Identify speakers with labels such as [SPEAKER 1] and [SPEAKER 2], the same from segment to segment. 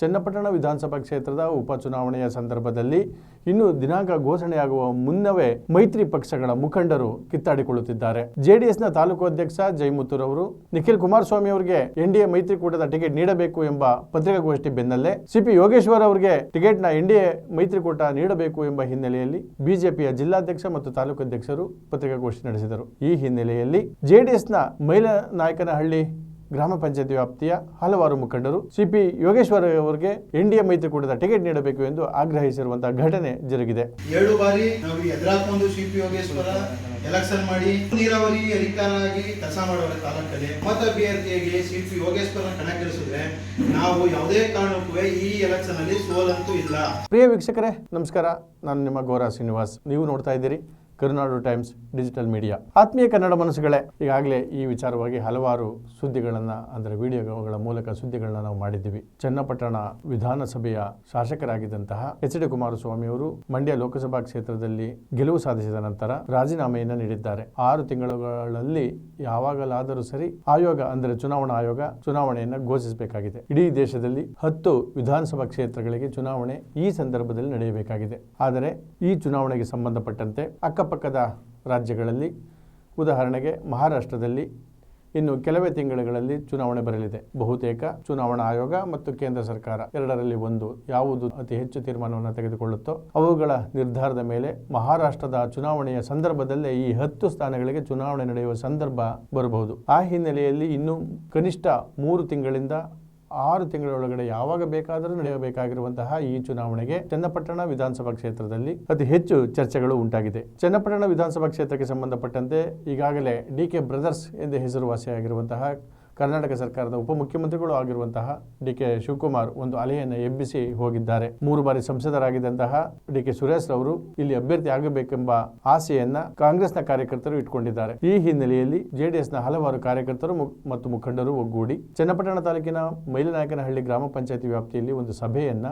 [SPEAKER 1] ಚನ್ನಪಟ್ಟಣ ವಿಧಾನಸಭಾ ಕ್ಷೇತ್ರದ ಉಪಚುನಾವಣೆಯ ಸಂದರ್ಭದಲ್ಲಿ ಇನ್ನು ದಿನಾಂಕ ಘೋಷಣೆಯಾಗುವ ಮುನ್ನವೇ ಮೈತ್ರಿ ಪಕ್ಷಗಳ ಮುಖಂಡರು ಕಿತ್ತಾಡಿಕೊಳ್ಳುತ್ತಿದ್ದಾರೆ. ಜೆಡಿಎಸ್ನ ತಾಲೂಕು ಅಧ್ಯಕ್ಷ ಜೈಮುತ್ತೂರ್ ಅವರು ನಿಖಿಲ್ ಕುಮಾರಸ್ವಾಮಿ ಅವರಿಗೆ ಎನ್ಡಿಎ ಮೈತ್ರಿಕೂಟದ ಟಿಕೆಟ್ ನೀಡಬೇಕು ಎಂಬ ಪತ್ರಿಕಾಗೋಷ್ಠಿ ಬೆನ್ನಲ್ಲೇ ಸಿಪಿ ಯೋಗೇಶ್ವರ್ ಅವರಿಗೆ ಟಿಕೆಟ್ನ ಎನ್ಡಿಎ ಮೈತ್ರಿಕೂಟ ನೀಡಬೇಕು ಎಂಬ ಹಿನ್ನೆಲೆಯಲ್ಲಿ ಬಿಜೆಪಿಯ ಜಿಲ್ಲಾಧ್ಯಕ್ಷ ಮತ್ತು ತಾಲೂಕು ಅಧ್ಯಕ್ಷರು ಪತ್ರಿಕಾಗೋಷ್ಠಿ ನಡೆಸಿದರು. ಈ ಹಿನ್ನೆಲೆಯಲ್ಲಿ ಜೆಡಿಎಸ್ನ ಮೈಲನಾಯಕನಹಳ್ಳಿ ಗ್ರಾಮ ಪಂಚಾಯತಿ ವ್ಯಾಪ್ತಿಯ ಹಲವಾರು ಮುಖಂಡರು ಸಿಪಿ ಯೋಗೇಶ್ವರ ಅವರಿಗೆ ಎನ್ಡಿಎ ಮೈತ್ರಿಕೂಟದ ಟಿಕೆಟ್ ನೀಡಬೇಕು ಎಂದು ಆಗ್ರಹಿಸಿರುವಂತಹ ಘಟನೆ ಜರುಗಿದೆ.
[SPEAKER 2] ಏಳು ಬಾರಿ ನಾವು ಎದುರಾಕೊಂಡು ಸಿಪಿ ಯೋಗೇಶ್ವರ ಎಲೆಕ್ಷನ್ ಮಾಡಿ ನೀರಾವರಿ ಅಧಿಕಾರಾಗಿ ಕೆಲಸ ಮಾಡುವ ತಾಲೂಕಲ್ಲಿ ಮತ ಅಭ್ಯರ್ಥಿಯಾಗಿ ಸಿಪಿ ಯೋಗೇಶ್ವರ ಕಣಕ್ಕಿಳಿಸಿದ್ರೆ ನಾವು ಯಾವುದೇ ಕಾರಣಕ್ಕೂ ಈ ಎಲೆಕ್ಷನ್ ಅಲ್ಲಿ ಸೋಲಂತೂ ಇಲ್ಲ.
[SPEAKER 1] ಪ್ರಿಯ ವೀಕ್ಷಕರೇ ನಮಸ್ಕಾರ. ನಾನು ನಿಮ್ಮ ಗೌರ ಶ್ರೀನಿವಾಸ್. ನೀವು ನೋಡ್ತಾ ಇದ್ದೀರಿ ಕರುನಾಡು ಟೈಮ್ಸ್ ಡಿಜಿಟಲ್ ಮೀಡಿಯಾ. ಆತ್ಮೀಯ ಕನ್ನಡ ಮನಸ್ಸುಗಳೇ, ಈಗಾಗಲೇ ಈ ವಿಚಾರವಾಗಿ ಹಲವಾರು ಸುದ್ದಿಗಳನ್ನು, ಅಂದರೆ ವಿಡಿಯೋಗಳ ಮೂಲಕ ಸುದ್ದಿಗಳನ್ನ ನಾವು ಮಾಡಿದ್ದೀವಿ. ಚನ್ನಪಟ್ಟಣ ವಿಧಾನಸಭೆಯ ಶಾಸಕರಾಗಿದ್ದಂತಹ ಎಚ್ ಡಿ ಕುಮಾರಸ್ವಾಮಿ ಅವರು ಮಂಡ್ಯ ಲೋಕಸಭಾ ಕ್ಷೇತ್ರದಲ್ಲಿ ಗೆಲುವು ಸಾಧಿಸಿದ ನಂತರ ರಾಜೀನಾಮೆಯನ್ನು ನೀಡಿದ್ದಾರೆ. ಆರು ತಿಂಗಳುಗಳಲ್ಲಿ ಯಾವಾಗಲಾದರೂ ಸರಿ ಆಯೋಗ, ಅಂದರೆ ಚುನಾವಣಾ ಆಯೋಗ ಚುನಾವಣೆಯನ್ನು ಘೋಷಿಸಬೇಕಾಗಿದೆ. ಇಡೀ ದೇಶದಲ್ಲಿ ಹತ್ತು ವಿಧಾನಸಭಾ ಕ್ಷೇತ್ರಗಳಿಗೆ ಚುನಾವಣೆ ಈ ಸಂದರ್ಭದಲ್ಲಿ ನಡೆಯಬೇಕಾಗಿದೆ. ಆದರೆ ಈ ಚುನಾವಣೆಗೆ ಸಂಬಂಧಪಟ್ಟಂತೆ ಅಕ್ಕಪಕ್ಕದ ರಾಜ್ಯಗಳಲ್ಲಿ, ಉದಾಹರಣೆಗೆ ಮಹಾರಾಷ್ಟ್ರದಲ್ಲಿ ಇನ್ನು ಕೆಲವೇ ತಿಂಗಳುಗಳಲ್ಲಿ ಚುನಾವಣೆ ಬರಲಿದೆ. ಬಹುತೇಕ ಚುನಾವಣಾ ಆಯೋಗ ಮತ್ತು ಕೇಂದ್ರ ಸರ್ಕಾರ ಎರಡರಲ್ಲಿ ಒಂದು ಯಾವುದು ಅತಿ ಹೆಚ್ಚು ತೀರ್ಮಾನವನ್ನು ತೆಗೆದುಕೊಳ್ಳುತ್ತೋ ಅವುಗಳ ನಿರ್ಧಾರದ ಮೇಲೆ ಮಹಾರಾಷ್ಟ್ರದ ಚುನಾವಣೆಯ ಸಂದರ್ಭದಲ್ಲೇ ಈ ಹತ್ತು ಸ್ಥಾನಗಳಿಗೆ ಚುನಾವಣೆ ನಡೆಯುವ ಸಂದರ್ಭ ಬರಬಹುದು. ಆ ಹಿನ್ನೆಲೆಯಲ್ಲಿ ಇನ್ನು ಕನಿಷ್ಠ ಮೂರು ತಿಂಗಳಿಂದ ಆರು ತಿಂಗಳೊಳಗಡೆ ಯಾವಾಗ ಬೇಕಾದರೂ ನಡೆಯಬೇಕಾಗಿರುವಂತಹ ಈ ಚುನಾವಣೆಗೆ ಚನ್ನಪಟ್ಟಣ ವಿಧಾನಸಭಾ ಕ್ಷೇತ್ರದಲ್ಲಿ ಅತಿ ಹೆಚ್ಚು ಚರ್ಚೆಗಳು ಉಂಟಾಗಿದೆ. ಚನ್ನಪಟ್ಟಣ ವಿಧಾನಸಭಾ ಕ್ಷೇತ್ರಕ್ಕೆ ಸಂಬಂಧಪಟ್ಟಂತೆ ಈಗಾಗಲೇ ಡಿ ಕೆ ಬ್ರದರ್ಸ್ ಎಂದು ಹೆಸರುವಾಸಿಯಾಗಿರುವಂತಹ ಕರ್ನಾಟಕ ಸರ್ಕಾರದ ಉಪಮುಖ್ಯಮಂತ್ರಿಗಳು ಆಗಿರುವಂತಹ ಡಿ ಕೆ ಶಿವಕುಮಾರ್ ಒಂದು ಅಲೆಯನ್ನು ಎಬ್ಬಿಸಿ ಹೋಗಿದ್ದಾರೆ. ಮೂರು ಬಾರಿ ಸಂಸದರಾಗಿದ್ದಂತಹ ಡಿ ಕೆ ಸುರೇಶ್ ಅವರು ಇಲ್ಲಿ ಅಭ್ಯರ್ಥಿ ಆಗಬೇಕೆಂಬ ಆಸೆಯನ್ನ ಕಾಂಗ್ರೆಸ್ನ ಕಾರ್ಯಕರ್ತರು ಇಟ್ಕೊಂಡಿದ್ದಾರೆ. ಈ ಹಿನ್ನೆಲೆಯಲ್ಲಿ ಜೆಡಿಎಸ್ನ ಹಲವಾರು ಕಾರ್ಯಕರ್ತರು ಮತ್ತು ಮುಖಂಡರು ಒಗ್ಗೂಡಿ ಚನ್ನಪಟ್ಟಣ ತಾಲೂಕಿನ ಮೈಲನಾಯಕನಹಳ್ಳಿ ಗ್ರಾಮ ಪಂಚಾಯತಿ ವ್ಯಾಪ್ತಿಯಲ್ಲಿ ಒಂದು ಸಭೆಯನ್ನ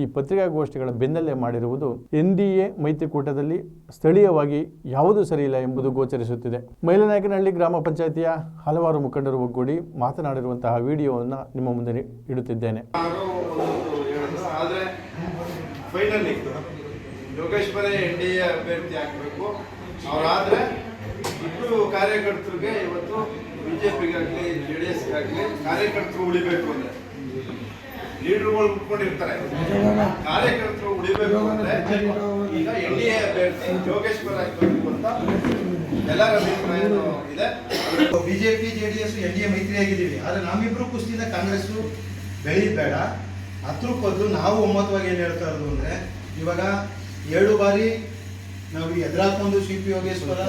[SPEAKER 1] ಈ ಪತ್ರಿಕಾಗೋಷ್ಠಿಗಳ ಬೆನ್ನಲ್ಲೇ ಮಾಡಿರುವುದು ಎನ್ ಡಿ ಎ ಮೈತ್ರಿಕೂಟದಲ್ಲಿ ಸ್ಥಳೀಯವಾಗಿ ಯಾವುದು ಸರಿಯಿಲ್ಲ ಎಂಬುದು ಗೋಚರಿಸುತ್ತಿದೆ. ಮೈಲನಾಯಕನಹಳ್ಳಿ ಗ್ರಾಮ ಪಂಚಾಯತಿಯ ಹಲವಾರು ಮುಖಂಡರು ಒಗ್ಗೂಡಿ ಮಾತನಾಡಿರುವಂತಹ ವಿಡಿಯೋವನ್ನು ನಿಮ್ಮ ಮುಂದೆ ಇಡುತ್ತಿದ್ದೇನೆ.
[SPEAKER 3] ಕಾರ್ಯಕರ್ತರಿಗೆ ಇವತ್ತು ಬಿಜೆಪಿಗಾಗಲಿ ಜೆ ಪಿಗಾಗಲಿ ಜೆ ಡಿ ಎಸ್ಗಾಗಲಿ ಕಾರ್ಯಕರ್ತರು ಉಳಿಬೇಕು ಅಂದರೆ. ಲೀಡರ್ಗಳು ಉಟ್ಕೊಂಡಿರ್ತಾರೆ ಕಾರ್ಯಕರ್ತರು ಉಳಿಬೇಕು ಅಂದ್ರೆ ಈಗ ಎನ್ ಡಿ ಎ ಅಭ್ಯರ್ಥಿ ಯೋಗೇಶ್ವರ ಅಂತ ಎಲ್ಲರ ಅಭಿಪ್ರಾಯ ಇದೆ.
[SPEAKER 2] BJP, JDS, N D A ಮೈತ್ರಿ ಆಗಿದ್ದೀವಿ ಆದ್ರೆ ನಮ್ಮಿಬ್ರು ಕುಸ್ತಿಯಿಂದ ಕಾಂಗ್ರೆಸ್ ಬೆಳಿಬೇಡ. ಬೇಡ ಅದ್ರ ಬದಲು ನಾವು ಒಮ್ಮತವಾಗಿ ಏನು ಹೇಳ್ತಾ ಇರೋದು ಅಂದ್ರೆ, ಇವಾಗ ಏಳು ಬಾರಿ ನಾವು ಎದುರಾಕೊಂಡು ಸಿ ಪಿ ಯೋಗೇಶ್ವರ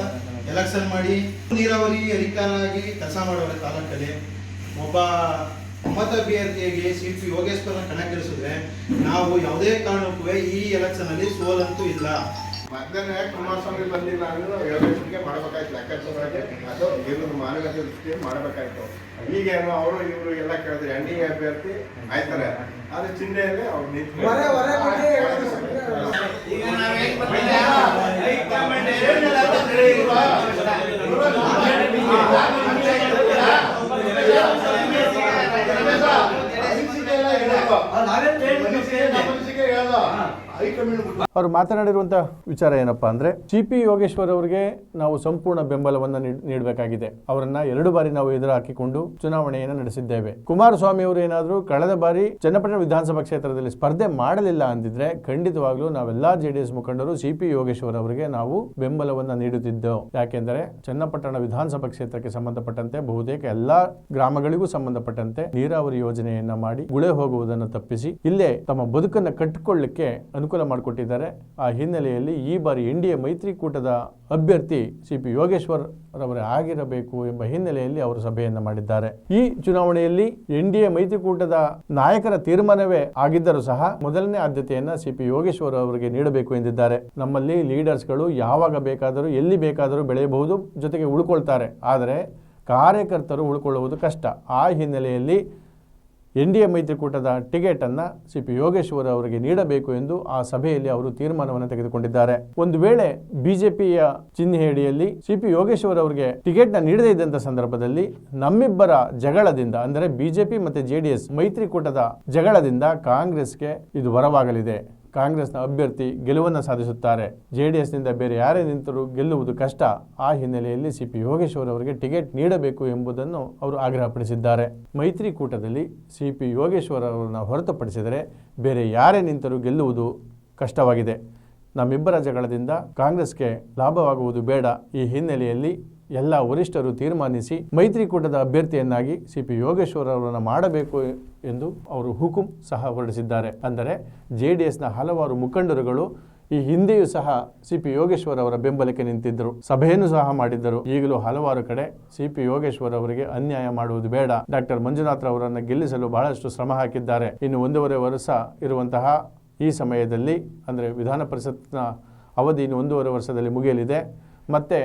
[SPEAKER 2] ಎಲೆಕ್ಷನ್ ಮಾಡಿ ನೀರಾವರಿ ಅಧಿಕಾರ ಆಗಿ ಕೆಲಸ ಮಾಡೋರೆ ತಾಲೂಕಲ್ಲಿ. ಒಬ್ಬ ಮತ ಅಭ್ಯರ್ಥಿಯಾಗಿ ಸಿ ಪಿ ಯೋಗೇಶ್ವರ ಕಣಕ್ಕಿಳಿಸಿದ್ರೆ ನಾವು ಯಾವುದೇ ಕಾರಣಕ್ಕೂ ಈ ಎಲೆಕ್ಷನ್ ಅಲ್ಲಿ ಸೋಲಂತೂ ಇಲ್ಲ
[SPEAKER 3] ಮಧ್ಯಾಹ್ನ ಕುಮಾರಸ್ವಾಮಿ ಬಂದಿಲ್ಲ ಅಂದ್ರೆ ಯೋಗೇಶ್ವರಿಗೆ ಮಾಡಬೇಕಾಯ್ತು ಲೆಕ್ಕಾಚಾರಕ್ಕೆ ಅದು ಇವ್ರದ್ದು ಮಾನವೀಯತೆ ದೃಷ್ಟಿಯಲ್ಲಿ ಮಾಡಬೇಕಾಯ್ತು ಈಗೇನು ಅವರು ಇವರು ಎಲ್ಲ ಕೇಳಿದ್ರೆ ಎನ್ ಡಿ ಎ ಅಭ್ಯರ್ಥಿ ಆಯ್ತಾರೆ ಆದ್ರೆ ಚಿಹ್ನೆಯಲ್ಲಿ ಅವ್ರು ನಿಂತು
[SPEAKER 1] ಅವರು ಮಾತನಾಡಿರುವಂತಹ ವಿಚಾರ ಏನಪ್ಪಾ ಅಂದ್ರೆ ಜಿ ಪಿ ಯೋಗೇಶ್ವರ್ ಅವರಿಗೆ ನಾವು ಸಂಪೂರ್ಣ ಬೆಂಬಲವನ್ನು ನೀಡ್- ನೀಡಬೇಕಾಗಿದೆ. ಅವರನ್ನ ಎರಡು ಬಾರಿ ನಾವು ಎದುರು ಹಾಕಿಕೊಂಡು ಚುನಾವಣೆಯನ್ನು ನಡೆಸಿದ್ದೇವೆ. ಕುಮಾರಸ್ವಾಮಿ ಅವರು ಏನಾದರೂ ಕಳೆದ ಬಾರಿ ಚನ್ನಪಟ್ಟಣ ವಿಧಾನಸಭಾ ಕ್ಷೇತ್ರದಲ್ಲಿ ಸ್ಪರ್ಧೆ ಮಾಡಲಿಲ್ಲ ಅಂದಿದ್ರೆ ಖಂಡಿತವಾಗ್ಲೂ ನಾವೆಲ್ಲಾ ಜೆಡಿಎಸ್ ಮುಖಂಡರು ಸಿ ಪಿ ಯೋಗೇಶ್ವರ್ ಅವರಿಗೆ ನಾವು ಬೆಂಬಲವನ್ನು ನೀಡುತ್ತಿದ್ದೆವು ಯಾಕೆಂದರೆ ಚನ್ನಪಟ್ಟಣ ವಿಧಾನಸಭಾ ಕ್ಷೇತ್ರಕ್ಕೆ ಸಂಬಂಧಪಟ್ಟಂತೆ ಬಹುತೇಕ ಎಲ್ಲಾ ಗ್ರಾಮಗಳಿಗೂ ಸಂಬಂಧಪಟ್ಟಂತೆ ನೀರಾವರಿ ಯೋಜನೆಯನ್ನ ಮಾಡಿ ಗುಳೆ ಹೋಗುವುದನ್ನು ತಪ್ಪಿಸಿ ಇಲ್ಲೇ ತಮ್ಮ ಬದುಕನ್ನು ಕಟ್ಟಿಕೊಳ್ಳಿಕ್ಕೆ ಅನುಕೂಲ ಮಾಡಿಕೊಟ್ಟಿದ್ದಾರೆ. ಆ ಹಿನ್ನೆಲೆಯಲ್ಲಿ ಈ ಬಾರಿ ಎನ್ ಡಿ ಎ ಮೈತ್ರಿಕೂಟದ ಅಭ್ಯರ್ಥಿ ಸಿ ಪಿ ಯೋಗೇಶ್ವರ್ ರವರೇ ಆಗಿರಬೇಕು ಎಂಬ ಹಿನ್ನೆಲೆಯಲ್ಲಿ ಅವರು ಸಭೆಯನ್ನು ಮಾಡಿದ್ದಾರೆ. ಈ ಚುನಾವಣೆಯಲ್ಲಿ ಎನ್ ಡಿ ಎ ಮೈತ್ರಿಕೂಟದ ನಾಯಕರ ತೀರ್ಮಾನವೇ ಆಗಿದ್ದರೂ ಸಹ ಮೊದಲನೇ ಆದ್ಯತೆಯನ್ನ ಸಿ ಪಿ ಯೋಗೇಶ್ವರ್ ಅವರಿಗೆ ನೀಡಬೇಕು ಎಂದಿದ್ದಾರೆ. ನಮ್ಮಲ್ಲಿ ಲೀಡರ್ಸ್ಗಳು ಯಾವಾಗ ಬೇಕಾದರೂ, ಎಲ್ಲಿ ಬೇಕಾದರೂ ಬೆಳೆಯಬಹುದು, ಜೊತೆಗೆ ಉಳ್ಕೊಳ್ತಾರೆ. ಆದರೆ ಕಾರ್ಯಕರ್ತರು ಉಳ್ಕೊಳ್ಳುವುದು ಕಷ್ಟ. ಆ ಹಿನ್ನೆಲೆಯಲ್ಲಿ ಎನ್ ಡಿ ಎ ಮೈತ್ರಿಕೂಟದ ಟಿಕೆಟನ್ನು ಸಿ ಪಿ ಯೋಗೇಶ್ವರ್ ಅವರಿಗೆ ನೀಡಬೇಕು ಎಂದು ಆ ಸಭೆಯಲ್ಲಿ ಅವರು ತೀರ್ಮಾನವನ್ನು ತೆಗೆದುಕೊಂಡಿದ್ದಾರೆ. ಒಂದು ವೇಳೆ ಬಿಜೆಪಿಯ ಚಿಹ್ನೆಯಡಿಯಲ್ಲಿ ಸಿ ಪಿ ಯೋಗೇಶ್ವರ್ ಅವರಿಗೆ ಟಿಕೆಟ್ನ ನೀಡದೇ ಇದ್ದಂಥ ಸಂದರ್ಭದಲ್ಲಿ ನಮ್ಮಿಬ್ಬರ ಜಗಳದಿಂದ, ಅಂದರೆ ಬಿಜೆಪಿ ಮತ್ತೆ ಜೆಡಿಎಸ್ ಮೈತ್ರಿಕೂಟದ ಜಗಳದಿಂದ ಕಾಂಗ್ರೆಸ್ಗೆ ಇದು ವರವಾಗಲಿದೆ. ಕಾಂಗ್ರೆಸ್ನ ಅಭ್ಯರ್ಥಿ ಗೆಲುವನ್ನು ಸಾಧಿಸುತ್ತಾರೆ. ಜೆಡಿಎಸ್ನಿಂದ ಬೇರೆ ಯಾರೇ ನಿಂತರೂ ಗೆಲ್ಲುವುದು ಕಷ್ಟ. ಆ ಹಿನ್ನೆಲೆಯಲ್ಲಿ ಸಿ ಪಿ ಯೋಗೇಶ್ವರ್ ಅವರಿಗೆ ಟಿಕೆಟ್ ನೀಡಬೇಕು ಎಂಬುದನ್ನು ಅವರು ಆಗ್ರಹಪಡಿಸಿದ್ದಾರೆ. ಮೈತ್ರಿಕೂಟದಲ್ಲಿ ಸಿ ಪಿ ಯೋಗೇಶ್ವರ್ ಅವರನ್ನು ಹೊರತುಪಡಿಸಿದರೆ ಬೇರೆ ಯಾರೇ ನಿಂತರೂ ಗೆಲ್ಲುವುದು ಕಷ್ಟವಾಗಿದೆ. ನಮ್ಮಿಬ್ಬರ ಜಗಳದಿಂದ ಕಾಂಗ್ರೆಸ್ಗೆ ಲಾಭವಾಗುವುದು ಬೇಡ. ಈ ಹಿನ್ನೆಲೆಯಲ್ಲಿ ಎಲ್ಲ ವರಿಷ್ಠರು ತೀರ್ಮಾನಿಸಿ ಮೈತ್ರಿಕೂಟದ ಅಭ್ಯರ್ಥಿಯನ್ನಾಗಿ ಸಿ ಪಿ ಯೋಗೇಶ್ವರ್ ಅವರನ್ನು ಮಾಡಬೇಕು ಎಂದು ಅವರು ಹುಕುಂ ಸಹ ಹೊರಡಿಸಿದ್ದಾರೆ. ಅಂದರೆ ಜೆ ಡಿ ಎಸ್ನ ಹಲವಾರು ಮುಖಂಡರುಗಳು ಈ ಹಿಂದೆಯೂ ಸಹ ಸಿ ಪಿ ಯೋಗೇಶ್ವರ್ ಅವರ ಬೆಂಬಲಕ್ಕೆ ನಿಂತಿದ್ದರು. ಸಭೆಯನ್ನು ಸಹ ಮಾಡಿದ್ದರು. ಈಗಲೂ ಹಲವಾರು ಕಡೆ ಸಿ ಪಿ ಯೋಗೇಶ್ವರ್ ಅವರಿಗೆ ಅನ್ಯಾಯ ಮಾಡುವುದು ಬೇಡ. ಡಾಕ್ಟರ್ ಮಂಜುನಾಥ್ ಅವರನ್ನು ಗೆಲ್ಲಿಸಲು ಬಹಳಷ್ಟು ಶ್ರಮ ಹಾಕಿದ್ದಾರೆ. ಇನ್ನು ಒಂದೂವರೆ ವರ್ಷ ಇರುವಂತಹ ಈ ಸಮಯದಲ್ಲಿ, ಅಂದರೆ ವಿಧಾನ ಪರಿಷತ್ನ ಅವಧಿ ಇನ್ನು ಒಂದೂವರೆ ವರ್ಷದಲ್ಲಿ ಮುಗಿಯಲಿದೆ. ಮತ್ತೆ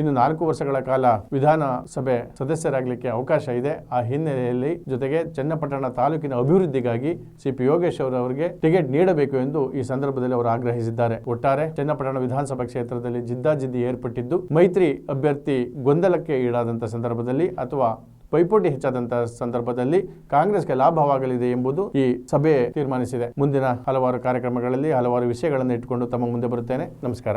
[SPEAKER 1] ಇನ್ನು ನಾಲ್ಕು ವರ್ಷಗಳ ಕಾಲ ವಿಧಾನಸಭೆ ಸದಸ್ಯರಾಗಲಿಕ್ಕೆ ಅವಕಾಶ ಇದೆ. ಆ ಹಿನ್ನೆಲೆಯಲ್ಲಿ ಜೊತೆಗೆ ಚನ್ನಪಟ್ಟಣ ತಾಲೂಕಿನ ಅಭಿವೃದ್ಧಿಗಾಗಿ ಸಿ ಪಿ ಯೋಗೇಶ್ ಅವರಿಗೆ ಟಿಕೆಟ್ ನೀಡಬೇಕು ಎಂದು ಈ ಸಂದರ್ಭದಲ್ಲಿ ಅವರು ಆಗ್ರಹಿಸಿದ್ದಾರೆ. ಒಟ್ಟಾರೆ ಚನ್ನಪಟ್ಟಣ ವಿಧಾನಸಭಾ ಕ್ಷೇತ್ರದಲ್ಲಿ ಜಿದ್ದಾಜಿದ್ದಿ ಏರ್ಪಟ್ಟಿದ್ದು, ಮೈತ್ರಿ ಅಭ್ಯರ್ಥಿ ಗೊಂದಲಕ್ಕೆ ಈಡಾದಂಥ ಸಂದರ್ಭದಲ್ಲಿ ಅಥವಾ ಪೈಪೋಟಿ ಹೆಚ್ಚಾದಂತಹ ಸಂದರ್ಭದಲ್ಲಿ ಕಾಂಗ್ರೆಸ್ಗೆ ಲಾಭವಾಗಲಿದೆ ಎಂಬುದು ಈ ಸಭೆ ತೀರ್ಮಾನಿಸಿದೆ. ಮುಂದಿನ ಹಲವಾರು ಕಾರ್ಯಕ್ರಮಗಳಲ್ಲಿ ಹಲವಾರು ವಿಷಯಗಳನ್ನು ಇಟ್ಟುಕೊಂಡು ತಮ್ಮ ಮುಂದೆ ಬರುತ್ತೇನೆ. ನಮಸ್ಕಾರ.